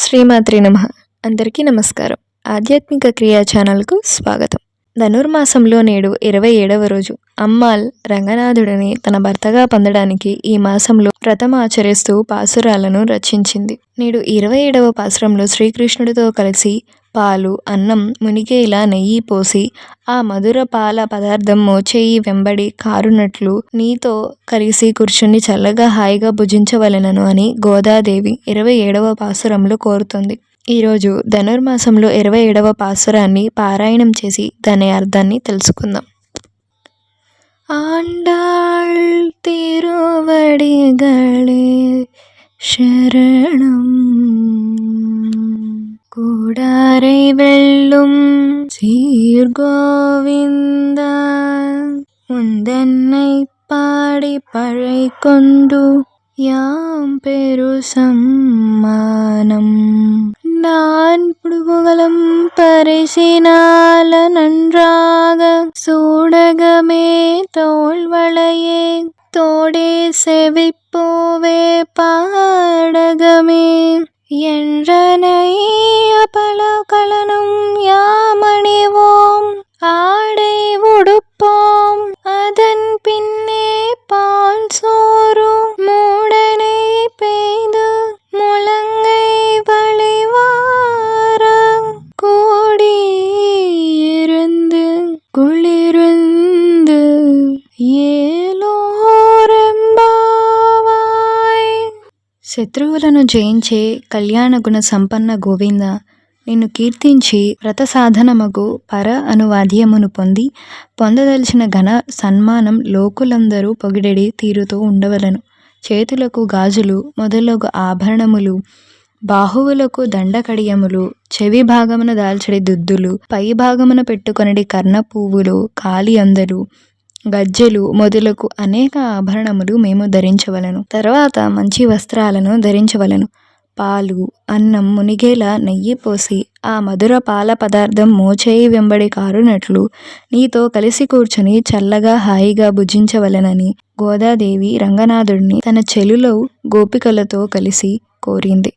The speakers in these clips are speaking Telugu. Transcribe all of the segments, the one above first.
శ్రీమాత్రి నమ. అందరికీ నమస్కారం. ఆధ్యాత్మిక క్రియా ఛానల్కు స్వాగతం. ధనుర్మాసంలో నేడు ఇరవై ఏడవ రోజు. అమ్మాల్ రంగనాథుడిని తన భర్తగా పొందడానికి ఈ మాసంలో వ్రతం ఆచరిస్తూ పాసురాలను రచించింది. నేడు ఇరవై ఏడవ పాసురంలో శ్రీకృష్ణుడితో కలిసి పాలు అన్నం మునిగేలా నెయ్యి పోసి ఆ మధుర పాల పదార్థం మోచేయి వెంబడి కారునట్లు నీతో కలిసి కూర్చుని చల్లగా హాయిగా భుజించవలెనను అని గోదాదేవి ఇరవై ఏడవ పాసురంలో కోరుతుంది. ఈరోజు ధనుర్మాసంలో ఇరవై ఏడవ పాసురాన్ని పారాయణం చేసి దాని అర్థాన్ని తెలుసుకుందాం. ఆండాళ్ తిరువడిగళే శరణం கரை வெல்லும். சீர்கோவிந்த உந்தன்னை பாடி பழை கொண்டு யாம் பெரு சம்மானம். நான் புடுபுகலம் பரிசினால நன்றாக சூடகமே தோல்வளையே தோடே செவிப்போவே பாடகமே. என்றனை அப்பளக்கலனும் శత్రువులను జయించే కళ్యాణ గుణ సంపన్న గోవింద నిన్ను కీర్తించి వ్రత సాధనమగు పర అనువాధ్యమును పొంది పొందదలిచిన ఘన సన్మానం లోకులందరూ పొగిడెడి తీరుతూ ఉండవలను. చేతులకు గాజులు మొదలగు ఆభరణములు బాహువులకు దండకడియములు చెవి భాగమున దాల్చడి దుద్దులు పై భాగమున పెట్టుకొనడి కర్ణ పువ్వులు కాలి అందలు గజ్జెలు మొదలగు అనేక ఆభరణములు మేము ధరించవలను. తర్వాత మంచి వస్త్రాలను ధరించవలను. పాలు అన్నం మునిగేలా నెయ్యి పోసి ఆ మధుర పాల పదార్థం మోచేయి వెంబడి కారునట్లు నీతో కలిసి కూర్చుని చల్లగా హాయిగా భుజించవలనని గోదాదేవి రంగనాథుడిని తన చెలులో గోపికలతో కలిసి కోరింది.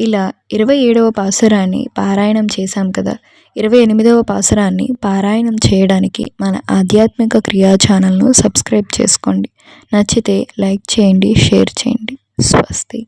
ఇలా ఇరవై ఏడవ పాసురాన్ని పారాయణం చేశాం కదా. ఇరవై ఎనిమిదవ పాసురాన్ని పారాయణం చేయడానికి మన ఆధ్యాత్మిక క్రియా ఛానల్ను సబ్స్క్రైబ్ చేసుకోండి. నచ్చితే లైక్ చేయండి షేర్ చేయండి. స్వస్తి.